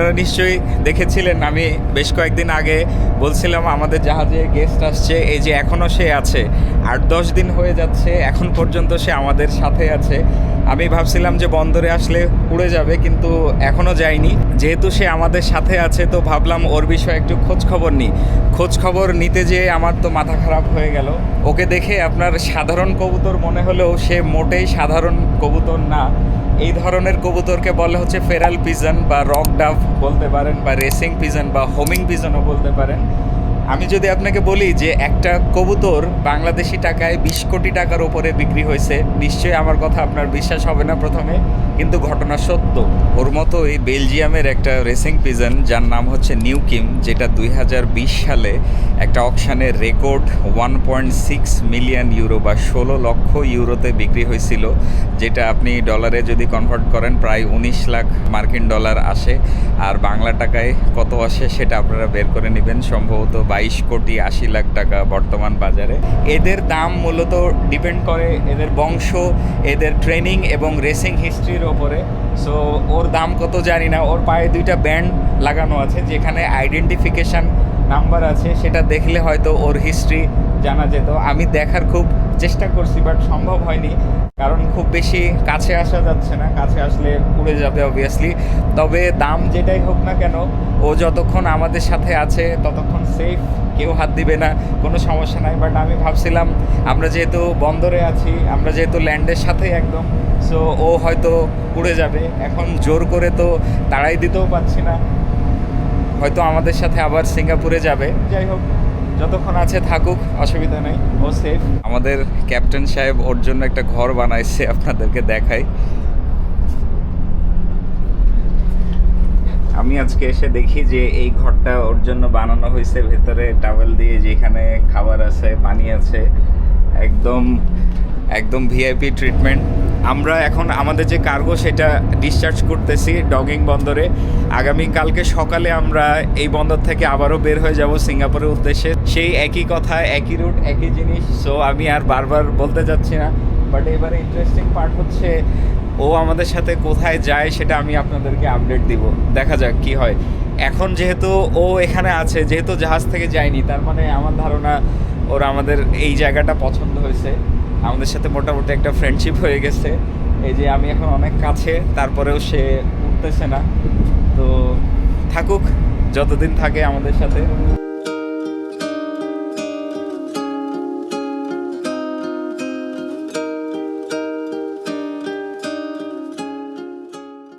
আপনারা নিশ্চয়ই দেখেছিলেন, আমি বেশ কয়েকদিন আগে বলছিলাম, আমাদের জাহাজে গেস্ট আসছে, এই যে এখনও সে আছে। আট দশ দিন হয়ে যাচ্ছে, এখন পর্যন্ত সে আমাদের সাথে আছে। আমি ভাবছিলাম যে বন্দরে আসলে উড়ে যাবে, কিন্তু এখনও যায়নি যেহেতু সে আমাদের সাথে আছে, তো ভাবলাম ওর বিষয়ে একটু খোঁজ খবর নিই। খোঁজ খবর নিতে যেয়ে আমার তো মাথা খারাপ হয়ে গেল। ওকে দেখে আপনার সাধারণ কবুতর মনে হলেও সে মোটেই সাধারণ কবুতর না। এই ধরনের কবুতরকে বলে হচ্ছে ফেরাল পিজন বা রক ডাভ বলতে পারেন, বা রেসিং পিজন বা হোমিং পিজনও বলতে পারেন। আমি যদি আপনাকে বলি যে একটা কবুতর বাংলাদেশি টাকায় বিশ কোটি টাকার ওপরে বিক্রি হয়েছে, নিশ্চয়ই আমার কথা আপনার বিশ্বাস হবে না প্রথমে, কিন্তু ঘটনা সত্য। ওর মতো এই বেলজিয়ামের একটা রেসিং পিজন যার নাম হচ্ছে নিউ কিম যেটা দুই হাজার বিশ সালে একটা অকশানের record one point six million euro বা ষোলো লক্ষ ইউরোতে বিক্রি হয়েছিল, যেটা আপনি ডলারে যদি কনভার্ট করেন, প্রায় উনিশ লাখ মার্কিন ডলার আসে। আর বাংলা টাকায় কত আসে সেটা আপনারা বের করে নেবেন, সম্ভবত বাইশ কোটি আশি লাখ টাকা বর্তমান বাজারে। এদের দাম মূলত ডিপেন্ড করে এদের বংশ, এদের ট্রেনিং এবং রেসিং হিস্ট্রির ওপরে। সো ওর দাম কত জানি না। ওর পায়ে দুইটা ব্যান্ড লাগানো আছে, যেখানে আইডেন্টিফিকেশান নাম্বার আছে। সেটা দেখলে হয়তো ওর হিস্ট্রি জানা যেত। আমি দেখার খুব চেষ্টা করছি বাট সম্ভব হয়নি, কারণ খুব বেশি কাছে আসা যাচ্ছে না, কাছে আসলে উড়ে যাবে অবভিয়াসলি তবে দাম যেটাই হোক না কেন, ও যতক্ষণ আমাদের সাথে আছে, ততক্ষণ সেফ কেউ হাত দিবে না, কোনো সমস্যা নাই। বাট আমি ভাবছিলাম, আমরা যেহেতু বন্দরে আছি, আমরা যেহেতু ল্যান্ডের সাথে একদম সো ও হয়তো উড়ে যাবে। এখন জোর করে তো তাড়াই দিতেও পারছি না। হয়তো আমাদের সাথে আবার সিঙ্গাপুরে যাবে। যাই হোক যতক্ষণ আছে থাকুক, অসুবিধা নেই, ও সেফ আমাদের ক্যাপ্টেন সাহেব ওর জন্য একটা ঘর বানাইছে, আপনাদেরকে দেখাই। আমি আজকে এসে দেখি যে এই ঘরটা ওর জন্য বানানো হয়েছে, ভেতরে টাওয়েল দিয়ে যেখানে খাবার আছে, পানি আছে একদম একদম ভিআইপি ট্রিটমেন্ট আমরা এখন আমাদের যে কার্গো সেটা ডিসচার্জ করতেছি ডগিং বন্দরে। আগামী কালকে সকালে আমরা এই বন্দর থেকে আবারও বের হয়ে যাব সিঙ্গাপুরের উদ্দেশ্যে। সেই একই কথা, একই রুট একই জিনিস। সো আমি আর বারবার বলতে চাচ্ছি না। বাট এবারে ইন্টারেস্টিং পার্ট হচ্ছে, ও আমাদের সাথে কোথায় যায় সেটা আমি আপনাদেরকে আপডেট দিব। দেখা যাক কি হয়। এখন যেহেতু ও এখানে আছে, যেহেতু জাহাজ থেকে যায়নি, তার মানে আমার ধারণা ওর আমাদের এই জায়গাটা পছন্দ হয়েছে। আমাদের সাথে মোটামুটি একটা ফ্রেন্ডশিপ হয়ে গেছে। এই যে আমি এখন অনেক কাছে, তারপরেও সে উঠতেছে না। তো থাকুক, যতদিন থাকে আমাদের সাথে।